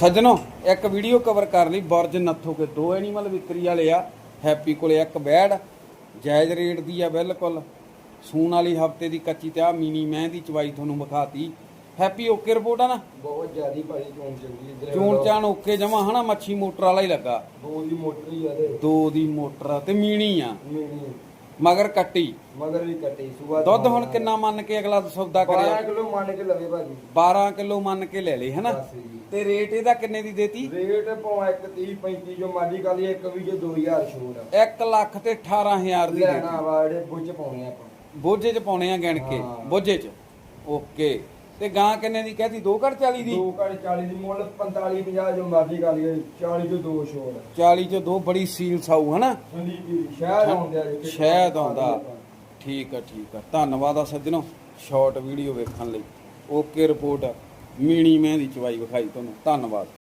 ਸੱਜਣੋ ਇੱਕ video cover ਕਰ ਲਈ ਬੁਰਜ ਨੱਥੋ ਕੇ। ਦੋ ਐਨੀਮਲ ਵਿਕਰੀ ਵਾਲੇ ਆ ਹੈਪੀ ਕੋਲੇ ਇੱਕ ਬੈੜ ਜਾਇਜ਼ ਰੇਟ ਦੀ ਆ ਬਿਲਕੁਲ। ਸੂਣ ਵਾਲੀ ਹਫ਼ਤੇ ਦੀ ਕੱਚੀ ਤੇ ਆ ਮੀਨੀ ਮੈਂ ਦੀ ਚਵਾਈ ਤੁਹਾਨੂੰ ਵਿਖਾਤੀ। ਹੈਪੀ ਓਕੇ ਰਿਪੋਰਟ ਆ ਨਾ? ਬਹੁਤ ਜ਼ਿਆਦੀ ਭਾਈ ਚੋਣ ਚੰਗੀ ਇਧਰ ਚੂਣ ਚਾਣ ਓਕੇ ਜਮਾ ਹਨਾ ਮੱਛੀ ਮੋਟਰ ਵਾਲਾ ਹੀ ਲੱਗਾ। ਦੋ ਦੀ ਮੋਟਰ ਹੀ ਆ ਦੇ ਦੋ ਦੀ ਮੋਟਰ ਆ ਤੇ ਮੀਣੀ ਆ। ਮੀਣੀ। ਮਗਰ ਕੱਟੀ। ਮਗਰ ਵੀ ਕੱਟੀ ਸੁਬਾ ਦੁੱਧ ਹੁਣ ਕਿੰਨਾ ਮੰਨ ਕੇ ਅਗਲਾ ਸੌਦਾ 12 ਕਰਿਆ ਕਿਲੋ ਮੰਨ ਕੇ ਲਵੇ ਭਾਜੀ। 12 ਕਿਲੋ ਮੰਨ ਕੇ ਲੈ ਲਈ ਹਨਾ? ਬਸ ਜੀ। ਤੇ ਰੇਟ ਇਹਦਾ ਕਿੰਨੇ ਦੀ ਦੇਤੀ? ਰੇਟ ਭਾਵੇਂ ਇੱਕ 30 35 ਜੋ ਮਾਲੀ ਕਾਲੀ ਇੱਕ ਵੀ ਜੋ 2000 ਛੋੜ ਆ। 1 ਲੱਖ ਤੇ 18000 ਦੀ ਦੇਤੀ। ਲੈਣਾ ਵਾ ਜਿਹੜੇ ਬੁੱਝ ਪਾਉਣੇ ਆਪਾਂ। ਬੋਝੇ ਚ ਪਾਉਣੇ ਆ ਗਿਣ ਕੇ। ਹਾਂ। ਬੋਝੇ ਚ। ਓਕੇ। ਤੇ ਗਾਂ ਕਿੰਨੇ ਦੀ ਕਹਤੀ? 2 ਘੜ 40 ਦੀ? ਦੋ ਘੜ 40 ਦੀ ਮੁੱਲ 45 50 ਜੋ ਮਰਜ਼ੀ ਕਰ ਲਈਏ 40 ਜੋ ਦੋ ਛੋੜ। 40 ਚ ਦੋ ਬੜੀ ਸੀਲ ਸਾਊ ਹਨਾ? ਠੰਡੀ ਦੀ ਸ਼ਹਿਦ ਆਉਂਦੇ ਜੀ ਸ਼ਹਿਦ ਆਉਂਦਾ। ਠੀਕ ਆ ਠੀਕ ਆ। ਧੰਨਵਾਦ ਆ ਸੱਜਣੋ ਸ਼ਾਰਟ ਵੀਡੀਓ ਵੇਖਣ ਲਈ। ਓਕੇ ਰਿਪੋਰਟ ਮੀਣੀ ਮੈਂ ਦੀ ਚਵਾਈ ਵਿਖਾਈ ਤੁਹਾਨੂੰ। ਧੰਨਵਾਦ।